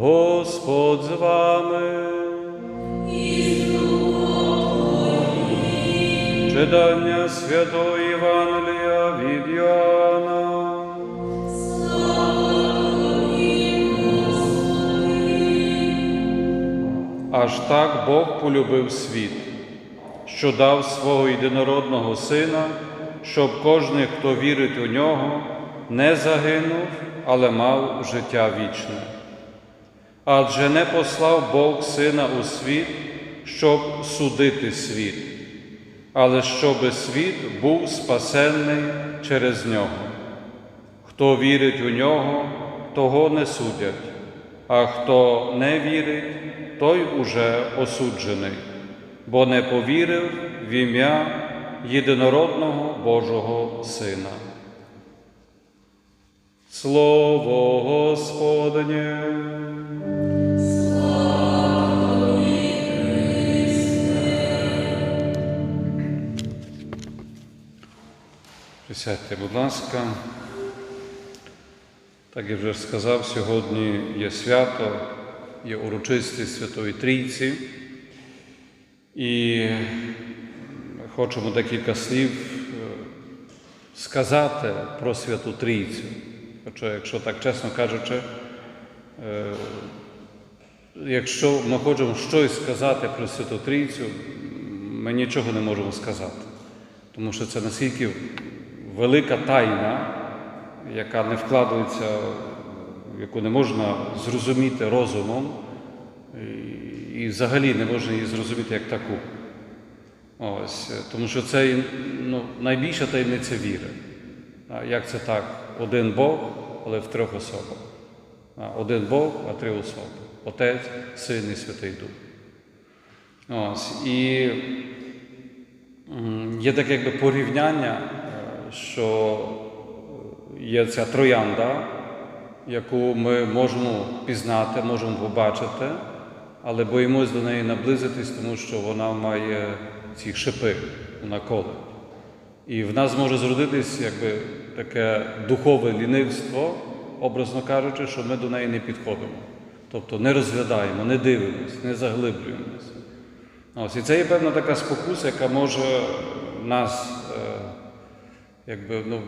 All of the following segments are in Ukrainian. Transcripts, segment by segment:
Господь з вами. Читання Святого Євангелія від Йоанна. Аж так Бог полюбив світ, що дав свого єдинородного Сина, щоб кожен, хто вірить у нього, не загинув, але мав життя вічне. Адже не послав Бог Сина у світ, щоб судити світ, але щоби світ був спасенний через нього. Хто вірить у нього, того не судять, а хто не вірить, той уже осуджений, бо не повірив в ім'я єдинородного Божого Сина. Слово Господнє. Присядьте, будь ласка. Так я вже сказав, сьогодні є свято, є урочистість Святої Трійці. І хочемо декілька слів е, сказати про Святу Трійцю. Хоча, якщо так чесно кажучи, е, якщо ми хочемо щось сказати про Святу Трійцю, ми нічого не можемо сказати. Тому що це наскільки велика тайна, яка не вкладається, яку не можна зрозуміти розумом, і, взагалі не можна її зрозуміти як таку. Ось, тому що це ну, найбільша таємниця віри. Як це так? Один Бог, але в трьох особах. Один Бог, а три особи. Отець, Син і Святий Дух. Ось, і є таке якби порівняння, е, що є ця троянда, яку ми можемо пізнати, можемо побачити, але боїмось до неї наблизитись, тому що вона має ці шипи, вона коле. І в нас може зродитись якби таке духове лінивство, образно кажучи, що ми до неї не підходимо. Тобто не розглядаємо, не дивимося, не заглиблюємося. Ось, і це є певна така спокуса, яка може нас е, якби, ну,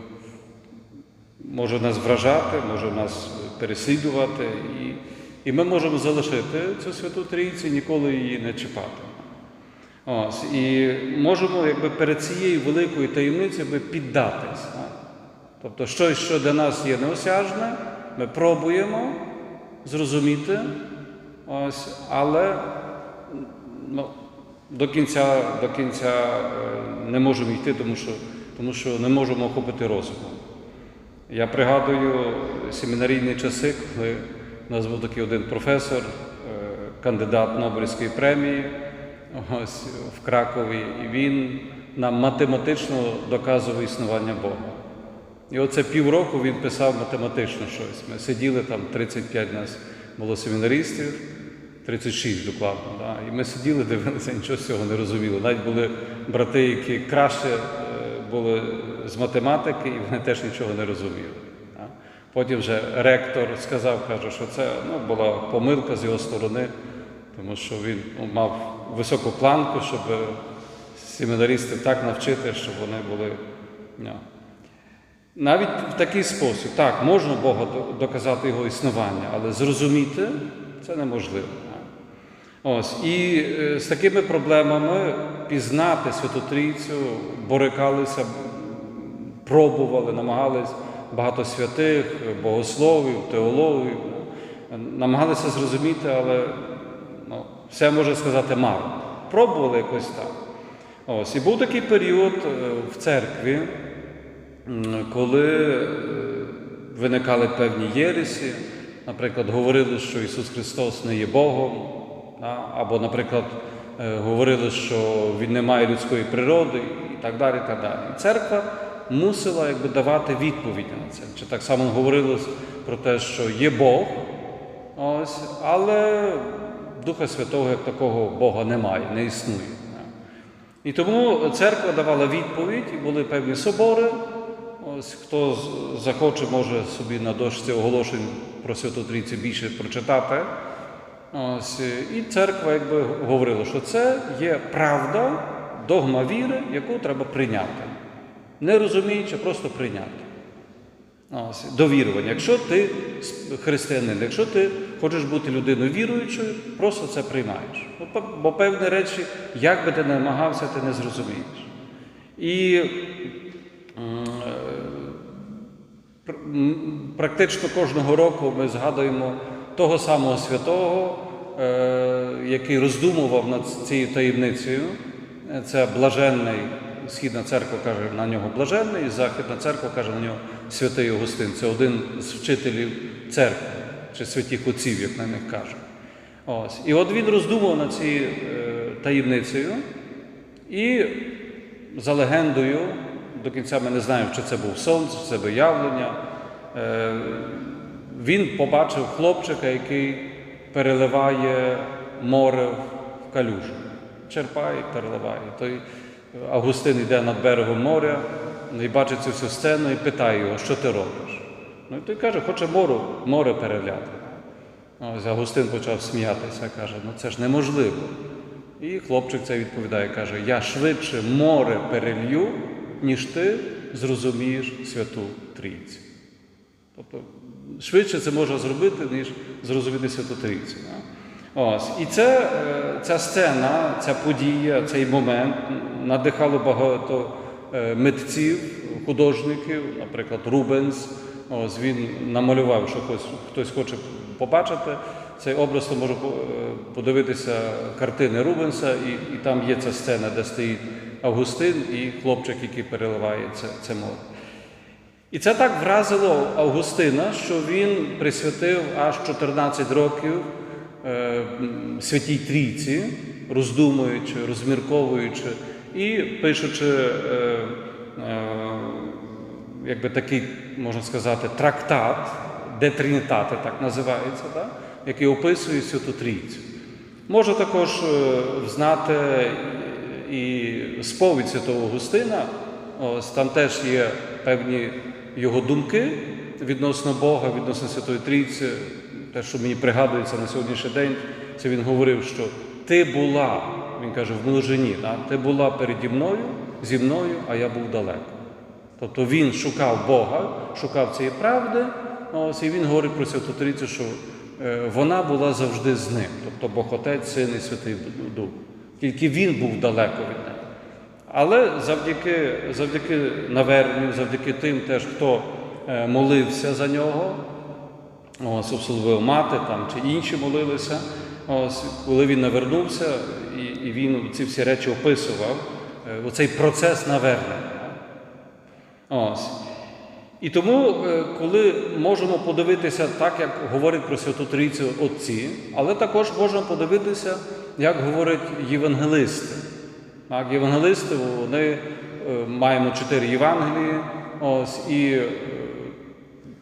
може нас вражати, може нас переслідувати, і, і ми можемо залишити цю святу трійцю, ніколи її не чіпати. Ось, і можемо якби, перед цією великою таємницею піддатись. Тобто щось, що для нас є неосяжне, ми пробуємо зрозуміти, ось, але ну, до кінця, до кінця е, не можемо йти, тому що, тому що не можемо охопити розумом. Я пригадую семінарійні часи, коли у нас був такий один професор, е, кандидат Нобелівської премії ось, в Кракові, і він нам математично доказував існування Бога. І оце півроку він писав математично щось. Ми сиділи там, 35 нас було семінаристів, 36 докладно. Да? І ми сиділи, дивилися, нічого з цього не розуміли. Навіть були брати, які краще е, були з математики, і вони теж нічого не розуміли. Да? Потім вже ректор сказав, каже, що це ну, була помилка з його сторони, тому що він ну, мав високу планку, щоб семінаристів так навчити, щоб вони були. ну, навіть в такий спосіб, так, можна Бога доказати Його існування, але зрозуміти це неможливо. Ось, і е, з такими проблемами пізнати Святу Трійцю, борикалися, пробували, намагались багато святих, богословів, теологів, намагалися зрозуміти, але ну, все можна сказати мало. Пробували якось так. Ось, і був такий період е, в церкві, коли е, виникали певні єресі, наприклад, говорили, що Ісус Христос не є Богом, або, наприклад, е, говорили, що Він не має людської природи і так далі. І так далі. Церква мусила якби, давати відповідь на це. Чи так само говорилось про те, що є Бог, ось, але Духа Святого як такого Бога немає, не існує. І тому церква давала відповідь, і були певні собори, Ось хто захоче, може собі на дошці оголошень про Святу Трійцю більше прочитати. Ось, і церква якби говорила, що це є правда, догма віри, яку треба прийняти. Не розуміючи, просто прийняти. Ось, довірювання. Якщо ти християнин, якщо ти хочеш бути людиною віруючою, просто це приймаєш. Бо, певні речі, як би ти не намагався, ти не зрозумієш. І практично кожного року ми згадуємо того самого святого, е, який роздумував над цією таємницею. Е, Це блаженний, Східна церква каже на нього блаженний, Західна церква каже на нього святий Августин. Це один з вчителів церкви чи святих отців, як на них кажуть. Ось. І от він роздумував над цією е, таємницею, і за легендою, до кінця ми не знаємо, чи це був сон, чи це виявлення. Е, він побачив хлопчика, який переливає море в калюжу. Черпає переливає. Той Августин йде над берегом моря і бачить цю всю сцену і питає його, що ти робиш. Ну і той каже, хоче море, море переляти. Ось Августин почав сміятися, каже, ну це ж неможливо. І хлопчик це відповідає, каже, я швидше море перелью, ніж ти зрозумієш Святу Трійцю. Тобто швидше це можна зробити, ніж зрозуміти Святу Трійцю. Ось. І це, е, ця сцена, ця подія, цей момент надихало багато е, митців, художників, наприклад, Рубенс. Ось він намалював, що хтось, хтось хоче побачити цей образ, то може подивитися картини Рубенса, і, і там є ця сцена, де стоїть Августин і хлопчик, який переливає це, це море. І це так вразило Августина, що він присвятив аж 14 років е, Святій Трійці, роздумуючи, розмірковуючи і пишучи е, е, якби такий, можна сказати, трактат, де Тринітати так називається, да? який описує Святу Трійцю. Можна також е, знати і сповідь Святого Августина, ось там теж є певні його думки відносно Бога, відносно Святої Трійці. Те, що мені пригадується на сьогоднішній день, це він говорив, що ти була, він каже, в множині, да? ти була переді мною, зі мною, а я був далеко. Тобто він шукав Бога, шукав цієї правди, ось, і він говорить про Святу Трійцю, що е, вона була завжди з ним, тобто Бог Отець, Син і Святий Дух. Тільки він був далеко від неї. Але завдяки, завдяки наверненню, завдяки тим, теж, хто е, молився за нього, ось, особливо мати там, чи інші молилися, ось, коли він навернувся, і, і він ці всі речі описував, е, оцей процес навернення. Ось. І тому, е, коли можемо подивитися так, як говорять про Святу Трійцю Отці, але також можемо подивитися, як говорять євангелисти. Так, євангелисти, вони е, маємо чотири Євангелії, ось, і е,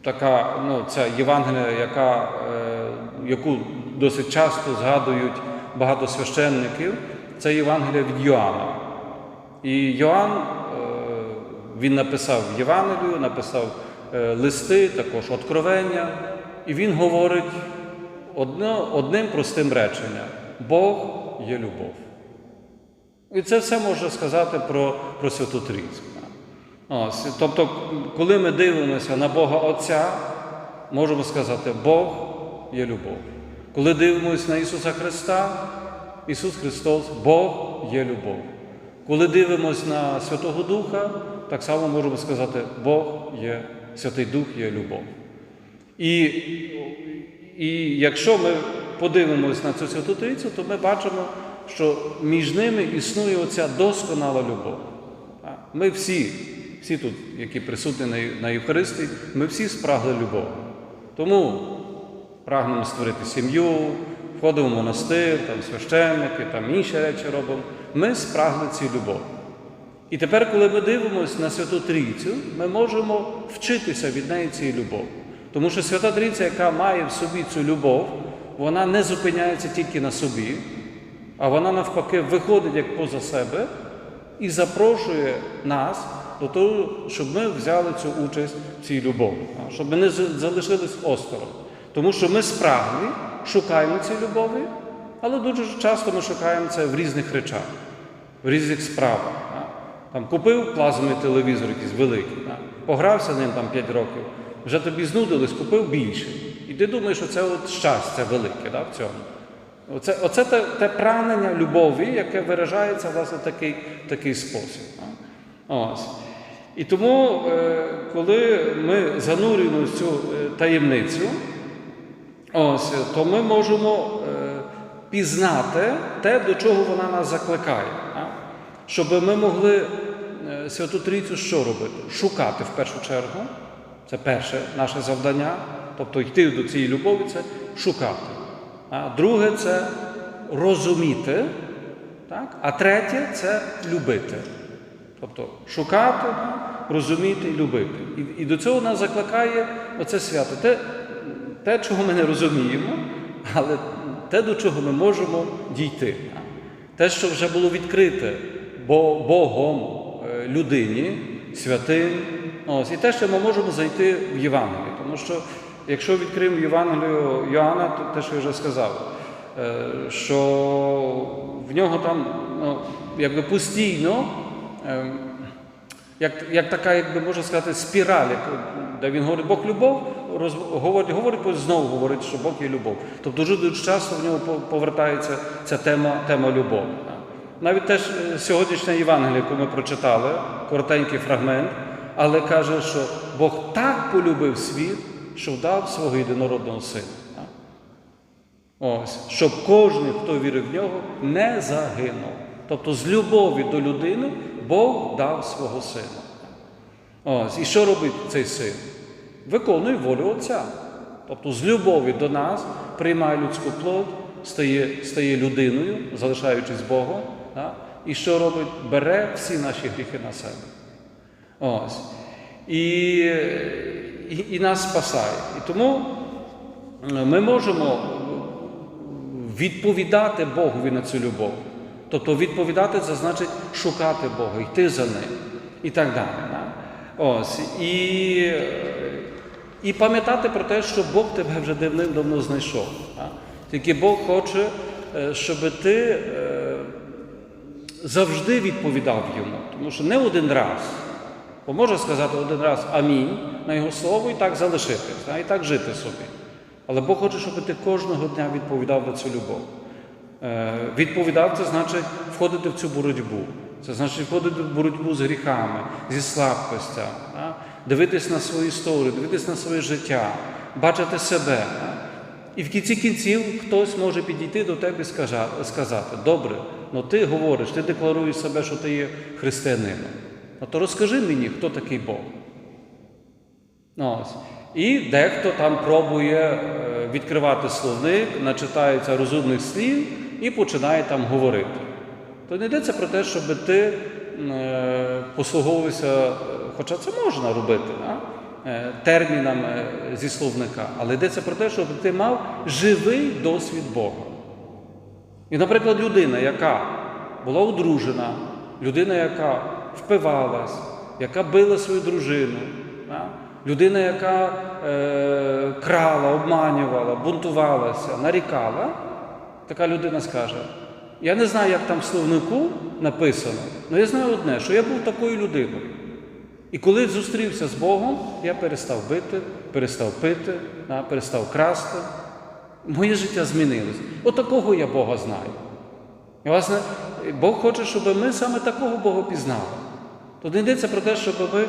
така, ну, ця Євангелія, яка, е, яку досить часто згадують багато священників, це Євангелія від Йоанна. І Йоанн він написав Євангелію, написав листи, також откровення, і він говорить одним простим реченням: Бог є любов. І це все можна сказати про, про Святу Трійцю. Ось, тобто, коли ми дивимося на Бога Отця, можемо сказати, Бог є любов. Коли дивимося на Ісуса Христа, Ісус Христос, Бог є любов. Коли дивимося на Святого Духа, так само можемо сказати, Бог є, Святий Дух є любов. І, і якщо ми подивимося на цю Святу Трійцю, то ми бачимо, що між ними існує оця досконала любов. Ми всі, всі тут, які присутні на Євхаристії, ми всі спрагли любов. Тому прагнемо створити сім'ю, входимо в монастир, там священники, там інші речі робимо. Ми спрагли цю любов. І тепер, коли ми дивимося на Святу Трійцю, ми можемо вчитися від неї цієї любові. Тому що Свята Трійця, яка має в собі цю любов, вона не зупиняється тільки на собі, а вона навпаки виходить як поза себе і запрошує нас до того, щоб ми взяли цю участь в цій любові, щоб ми не залишились осторонь. Тому що ми спраглі, шукаємо цієї любові, але дуже часто ми шукаємо це в різних речах, в різних справах. Там купив плазменний телевізор якийсь великий, погрався ним там 5 років, вже тобі знудились, купив більше. І ти думаєш, що це от щастя велике да, в цьому. Оце, оце те, те прагнення любові, яке виражається власне в такий, такий спосіб. а. Ось. І тому, е, коли ми занурюємо цю е, таємницю, ось, то ми можемо е, пізнати те, до чого вона нас закликає. а. Щоб ми могли Святу Трійцю що робити? Шукати в першу чергу. Це перше наше завдання. Тобто йти до цієї любові це шукати. А друге це розуміти. Так? А третє це любити. Тобто шукати, розуміти і любити. І, і до цього нас закликає оце свято. Те, те, чого ми не розуміємо, але те, до чого ми можемо дійти. Те, що вже було відкрите Бо- Богом е, людині, святим. Ось, і те, що ми можемо зайти в Євангеліє. Тому що якщо відкриємо Євангелію Йоанна, то те, що я вже сказав, е, що в нього там ну, якби постійно, е, як, як така, якби можна сказати, спіраль, де він говорить Бог любов, роз, говорить, говорить, знову говорить, що Бог є любов. Тобто дуже дуже часто в нього повертається ця тема, тема любові. Навіть теж е, сьогоднішня Євангелія, яку ми прочитали, коротенький фрагмент, але каже, що Бог так полюбив світ, що дав свого єдинородного сина. Ось, щоб кожен, хто вірив в нього, не загинув. Тобто з любові до людини Бог дав свого сина. Ось, і що робить цей син? Виконує волю Отця. Тобто з любові до нас приймає людську плоть, стає, стає людиною, залишаючись Богом. Да? І що робить? Бере всі наші гріхи на себе. Ось. І, і, і нас спасає. І тому е, ми можемо відповідати Богові на цю любов. Тобто відповідати це значить шукати Бога, йти за ним і так далі. Да? Ось. І, і пам'ятати про те, що Бог тебе вже давним-давно знайшов. Да? Тільки Бог хоче, е, щоб ти е, завжди відповідав йому, тому що не один раз. Бо може сказати один раз амінь на його слово і так залишитись, і так жити собі. Але Бог хоче, щоб ти кожного дня відповідав на цю любов. Е, відповідав це значить входити в цю боротьбу. Це значить входити в боротьбу з гріхами, зі слабкостями, дивитись на свою історію, дивитись на своє життя, бачити себе. І в кінці кінців хтось може підійти до тебе і сказати: добре, ну ти говориш, ти декларуєш себе, що ти є християнином. Ну то розкажи мені, хто такий Бог. Ну, ось. І дехто там пробує е, відкривати словник, начитається розумних слів і починає там говорити. То не йдеться про те, щоб ти е, послуговувався, е, хоча це можна робити, да? термінами зі словника, але йдеться про те, щоб ти мав живий досвід Бога. І, наприклад, людина, яка була одружена, людина, яка впивалась, яка била свою дружину, людина, яка е, крала, обманювала, бунтувалася, нарікала, така людина скаже: я не знаю, як там в словнику написано, але я знаю одне, що я був такою людиною. І коли зустрівся з Богом, я перестав бити, перестав пити, перестав красти. Моє життя змінилось. Отакого я Бога знаю. І, власне, Бог хоче, щоб ми саме такого Бога пізнали. Тут не йдеться про те, щоб ми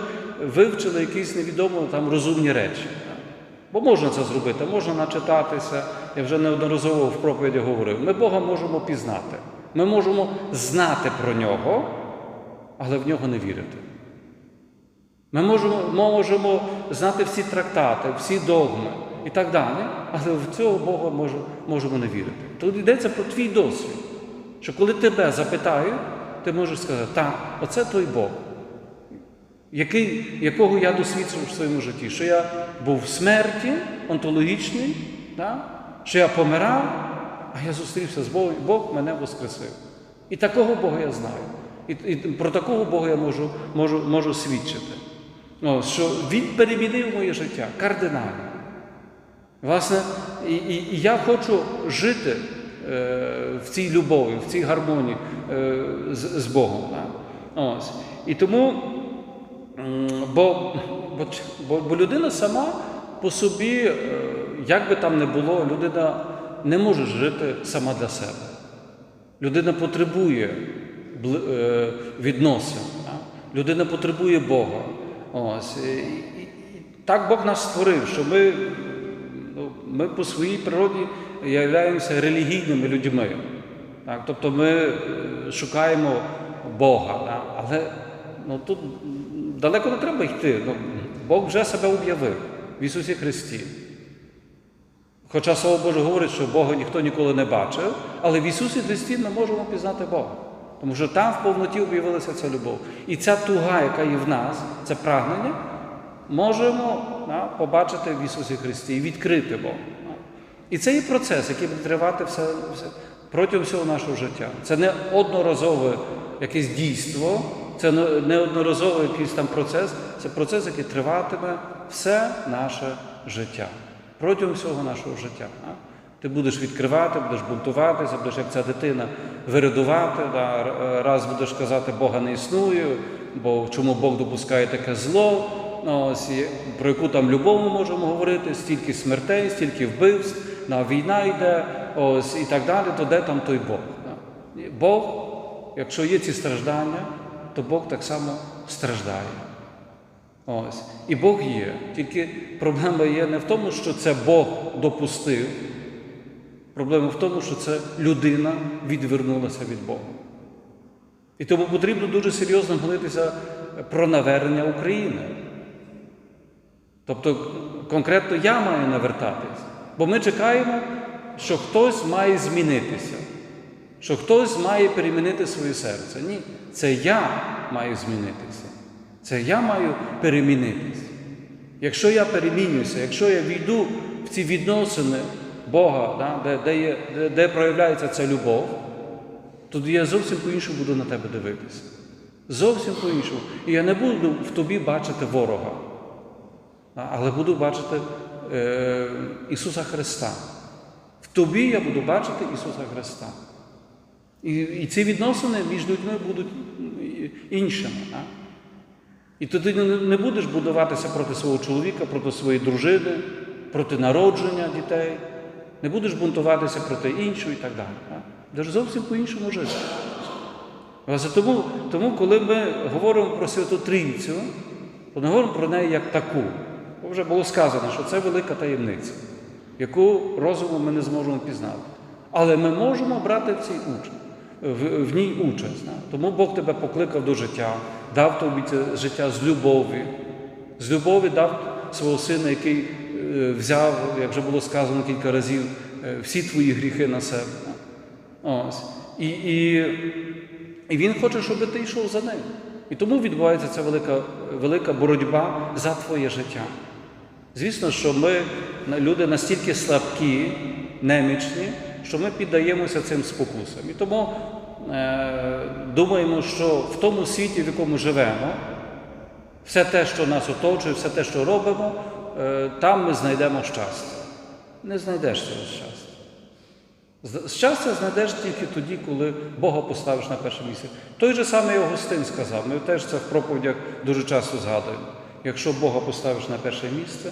вивчили якісь невідомо там розумні речі. Бо можна це зробити, можна начитатися, я вже неодноразово в проповіді говорив. Ми Бога можемо пізнати. Ми можемо знати про нього, але в нього не вірити. Ми можемо, можемо знати всі трактати, всі догми і так далі, але в цього Бога може, можемо не вірити. Тут йдеться про твій досвід. Що коли тебе запитають, ти можеш сказати, так, оце той Бог, який, якого я досвідчив в своєму житті, що я був в смерті онтологічній, да? що я помирав, а я зустрівся з Богом, і Бог мене воскресив. І такого Бога я знаю. І, і про такого Бога я можу, можу, можу свідчити. О, що Він перемінив моє життя кардинально. Власне, і, і, і я хочу жити е, в цій любові, в цій гармонії е, з, з Богом. Ось. І тому, бо, бо, бо, людина сама по собі, е, як би там не було, людина не може жити сама для себе. Людина потребує е, відносин, людина потребує Бога. Ось. І, так Бог нас створив, що ми, ну, ми по своїй природі являємося релігійними людьми. Так? Тобто ми е, шукаємо Бога. Але ну, тут далеко не треба йти. Ну, Бог вже себе об'явив в Ісусі Христі. Хоча Слово Боже говорить, що Бога ніхто ніколи не бачив, але в Ісусі Христі ми можемо пізнати Бога. Тому що там в повноті об'явилася ця любов. І ця туга, яка є в нас, це прагнення, можемо да, побачити в Ісусі Христі і відкрити Бога. І це є процес, який буде тривати все, все, протягом всього нашого життя. Це не одноразове якесь дійство, це не не якийсь там процес, це процес, який триватиме все наше життя. Протягом всього нашого життя. а. Ти будеш відкривати, будеш бунтуватися, будеш як ця дитина виридувати, да, раз будеш казати, Бога не існує, бо чому Бог допускає таке зло, ну, ось, про яку там любов ми можемо говорити, стільки смертей, стільки вбивств, на війна йде, ось, і так далі, то де там той Бог? да. Бог, якщо є ці страждання, то Бог так само страждає. Ось. І Бог є. Тільки проблема є не в тому, що це Бог допустив. Проблема в тому, що це людина відвернулася від Бога. І тому потрібно дуже серйозно молитися про навернення України. Тобто, конкретно я маю навертатись, бо ми чекаємо, що хтось має змінитися, що хтось має перемінити своє серце. Ні, це я маю змінитися. Це я маю перемінитись. Якщо я перемінююся, якщо я війду в ці відносини Бога, да, де, де, є, де, де проявляється ця любов, тоді я зовсім по-іншому буду на тебе дивитися. Зовсім по-іншому. І я не буду в тобі бачити ворога, але буду бачити е, Ісуса Христа. В тобі я буду бачити Ісуса Христа. І, і ці відносини між людьми будуть іншими. а? І тоді не- будеш будуватися проти свого чоловіка, проти своєї дружини, проти народження дітей, не будеш бунтуватися проти іншого і так далі. а? Будеш зовсім по-іншому жити. Тому, тому, коли ми говоримо про Святу Трійцю, то не говоримо про неї як таку. Бо вже було сказано, що це велика таємниця, яку розумом ми не зможемо пізнати. Але ми можемо брати в цій участь. В, в ній участь. Тому Бог тебе покликав до життя, дав тобі це життя з любові. З любові дав свого сина, який взяв, як вже було сказано кілька разів, всі твої гріхи на себе. Ось. І, і, і він хоче, щоб ти йшов за ним. І тому відбувається ця велика, велика боротьба за твоє життя. Звісно, що ми, люди настільки слабкі, немічні, що ми піддаємося цим спокусам. І тому е, думаємо, що в тому світі, в якому живемо, все те, що нас оточує, все те, що робимо, е, там ми знайдемо щастя. Не знайдеш цього щастя. Щастя знайдеш тільки тоді, коли Бога поставиш на перше місце. Той же самий Августин сказав, ми теж це в проповідях дуже часто згадуємо. Якщо Бога поставиш на перше місце,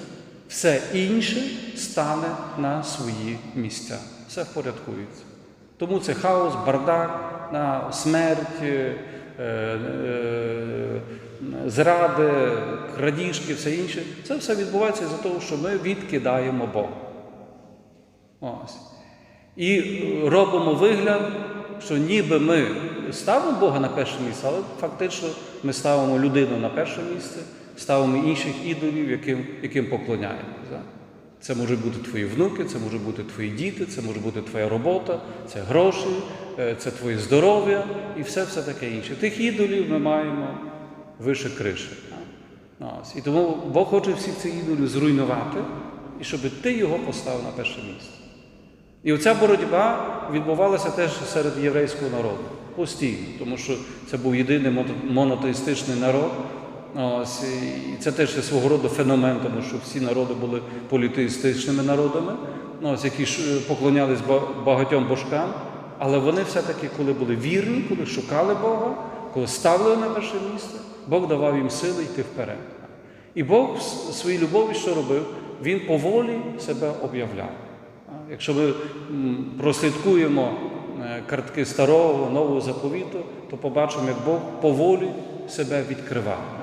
все інше стане на свої місця. Все впорядкується. Тому це хаос, бардак, смерть, е, е, зради, крадіжки, все інше. Це все відбувається за того, що ми відкидаємо Бога. Ось. І е, робимо вигляд, що ніби ми ставимо Бога на перше місце, але фактично ми ставимо людину на перше місце, ставимо інших ідолів, яким, яким поклоняємося. Це можуть бути твої внуки, це можуть бути твої діти, це може бути твоя робота, це гроші, е, це твоє здоров'я і все все таке інше. Тих ідолів ми маємо вище криші. І тому Бог хоче всіх цих ідолів зруйнувати, і щоб ти його поставив на перше місце. І оця боротьба відбувалася теж серед єврейського народу постійно, тому що це був єдиний монотеїстичний народ. Ось, і це теж свого роду феномен, тому що всі народи були політеїстичними народами, ну, ось, які е, поклонялись багатьом божкам, але вони все-таки, коли були вірні, коли шукали Бога, коли ставили на перше місце, Бог давав їм сили йти вперед. І Бог в своїй любові що робив? Він поволі себе об'являв. Якщо ми прослідкуємо е, картки старого, нового заповіту, то побачимо, як Бог поволі себе відкривав.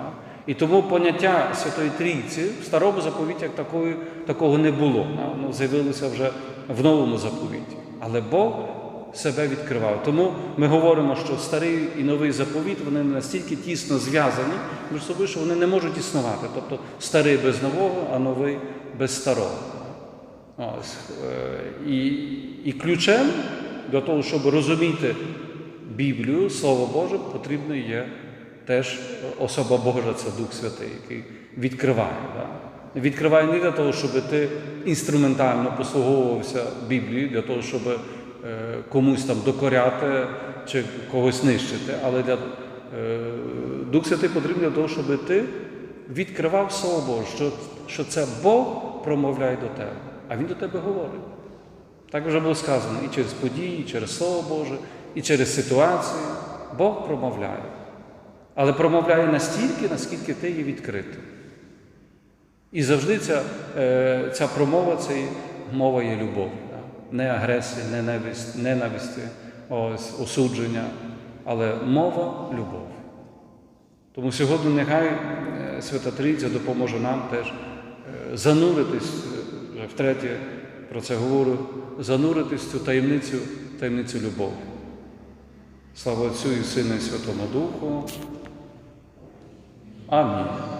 І тому поняття Святої Трійці в старому заповіті як такої, такого не було. Воно з'явилося вже в новому заповіті. Але Бог себе відкривав. Тому ми говоримо, що старий і новий заповіт вони настільки тісно зв'язані між собою, що вони не можуть існувати. Тобто старий без нового, а новий без старого. Ось. е, І, і ключем для того, щоб розуміти Біблію, Слово Боже, потрібно є теж особа Божа, це Дух Святий, який відкриває. Да? Відкриває не для того, щоб ти інструментально послуговувався Біблією, для того, щоб е, комусь там докоряти чи когось нищити, але для, е, Дух Святий потрібен для того, щоб ти відкривав Слово Боже, що, що це Бог промовляє до тебе, а Він до тебе говорить. Так вже було сказано і через події, і через Слово Боже, і через ситуації. Бог промовляє. Але промовляє настільки, наскільки ти є відкритий. І завжди ця, е, ця промова це мова є любов. Не агресія, ненависть, ненависті, ось, осудження, але мова любов. Тому сьогодні нехай е, Свята Трійця допоможе нам теж е, зануритись, вже втретє про це говорю, зануритись цю таємницю, таємницю любові. Слава Отцю і Сину і Святому Духу. 阿弥。